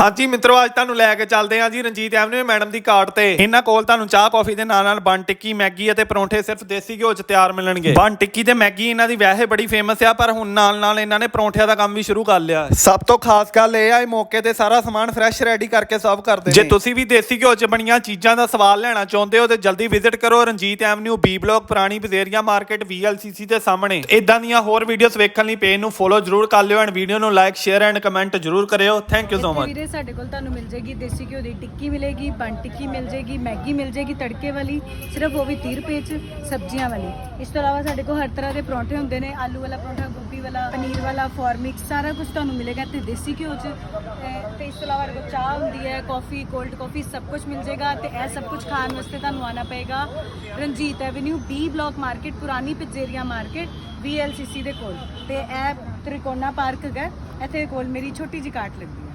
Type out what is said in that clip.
ਹਾਂਜੀ ਮਿੱਤਰੋ ਅੱਜ ਤੁਹਾਨੂੰ ਲੈ ਕੇ ਚੱਲਦੇ ਹਾਂ ਜੀ ਰਣਜੀਤ ਐਵਨਿਊ ਮੈਡਮ ਦੀ ਕਾਰਟ ਤੇ। ਇਹਨਾਂ ਕੋਲ ਤੁਹਾਨੂੰ ਚਾਹ ਕਾਫੀ ਦੇ ਨਾਲ ਨਾਲ ਬਨ ਟਿੱਕੀ ਮੈਗੀ ਅਤੇ ਪਰੌਂਠੇ ਸਿਰਫ ਦੇਸੀ ਘਿਓ 'ਚ ਤਿਆਰ ਮਿਲਣਗੇ। ਬਨ ਟਿੱਕੀ ਤੇ ਮੈਗੀ ਇਹਨਾਂ ਦੀ ਵੈਸੇ ਬੜੀ ਫੇਮਸ ਆ ਪਰ ਹੁਣ ਨਾਲ ਨਾਲ ਇਹਨਾਂ ਨੇ ਪਰੌਂਠਿਆਂ ਦਾ ਕੰਮ ਵੀ ਸ਼ੁਰੂ ਕਰ ਲਿਆ ਸਭ ਤੋਂ ਖਾਸ ਗੱਲ ਇਹ ਆ ਇਹ ਮੌਕੇ ਤੇ ਸਾਰਾ ਸਮਾਨ ਫਰੈਸ਼ ਰੈਡੀ ਕਰਕੇ ਸਰਵ ਕਰਦੇ ਜੇ ਤੁਸੀਂ ਵੀ ਦੇਸੀ ਘਿਓ 'ਚ ਬਣੀਆਂ ਚੀਜ਼ਾਂ ਦਾ ਸਵਾਦ ਲੈਣਾ ਚਾਹੁੰਦੇ ਹੋ ਤੇ ਜਲਦੀ ਵਿਜ਼ਿਟ ਕਰੋ ਰਣਜੀਤ ਐਵਨਿਊ ਬੀ ਬਲਾਕ ਪੁਰਾਣੀ ਬਜ਼ੇਰੀਆ ਮਾਰਕੀਟ VLCC ਦੇ ਸਾਹਮਣੇ। ਇਦਾਂ ਦੀਆਂ ਹੋਰ ਵੀਡੀਓਜ਼ ਵੇਖਣ ਲਈ ਪੇਜ ਨੂੰ ਫੋਲੋ ਜਰੂਰ ਕਰ ਲਿਓ ਐਂਡ ਵੀਡੀਓ ਨੂੰ ਲਾਈਕ ਸ਼ੇਅਰ ਐਂਡ ਕਮੈਂਟ ਜਰੂਰ ਕਰਿਓ। ਥੈਂਕ ਯੂ ਸੋ ਮਚ ਸਾਡੇ ਕੋਲ ਤੁਹਾਨੂੰ ਮਿਲ ਜਾਏਗੀ, ਦੇਸੀ ਘਿਓ ਦੀ ਟਿੱਕੀ ਮਿਲੇਗੀ ਬਨ ਟਿੱਕੀ ਮਿਲ ਜਾਏਗੀ, ਮੈਗੀ ਮਿਲ ਜਾਏਗੀ, ਤੜਕੇ ਵਾਲੀ, ਸਿਰਫ ਉਹ ਵੀ 30 ਰੁਪਏ ਚ, ਸਬਜ਼ੀਆਂ ਵਾਲੀ। ਇਸ ਤੋਂ ਇਲਾਵਾ ਸਾਡੇ ਕੋਲ ਹਰ ਤਰ੍ਹਾਂ ਦੇ ਪਰੌਂਠੇ ਹੁੰਦੇ ਨੇ, ਆਲੂ ਵਾਲਾ ਪਰੌਂਠਾ, ਗੋਭੀ ਵਾਲਾ, ਪਨੀਰ ਵਾਲਾ ਫਾਰਮਿਕਸ ਸਾਰਾ ਕੁਝ ਤੁਹਾਨੂੰ ਮਿਲੇਗਾ ਤੇ ਦੇਸੀ ਘਿਓ ਚ। ਅਹ ਤੇ ਇਸ ਤੋਂ ਇਲਾਵਾ ਸਾਡੇ ਕੋਲ ਚਾਹ ਹੁੰਦੀ ਹੈ, ਕਾਫੀ, ਕੋਲਡ ਕਾਫੀ, ਸਭ ਕੁਝ ਮਿਲ ਜਾਏਗਾ ਤੇ ਇਹ ਸਭ ਕੁਝ ਖਾਣ ਵਾਸਤੇ ਤੁਹਾਨੂੰ ਆਣਾ ਪਏਗਾ। Ranjit avenue B block market ਪੁਰਾਣੀ ਪਿਜ਼ੇਰੀਆ ਮਾਰਕੀਟ VLCC ਦੇ ਕੋਲ। ਤੇ ਇਹ ਤ੍ਰਿਕੋਣਾ ਪਾਰਕ ਹੈਗਾ, ਇੱਥੇ ਕੋਲ ਮੇਰੀ ਛੋਟੀ ਜਿਹੀ ਕਾਟ ਲੱਗਦੀ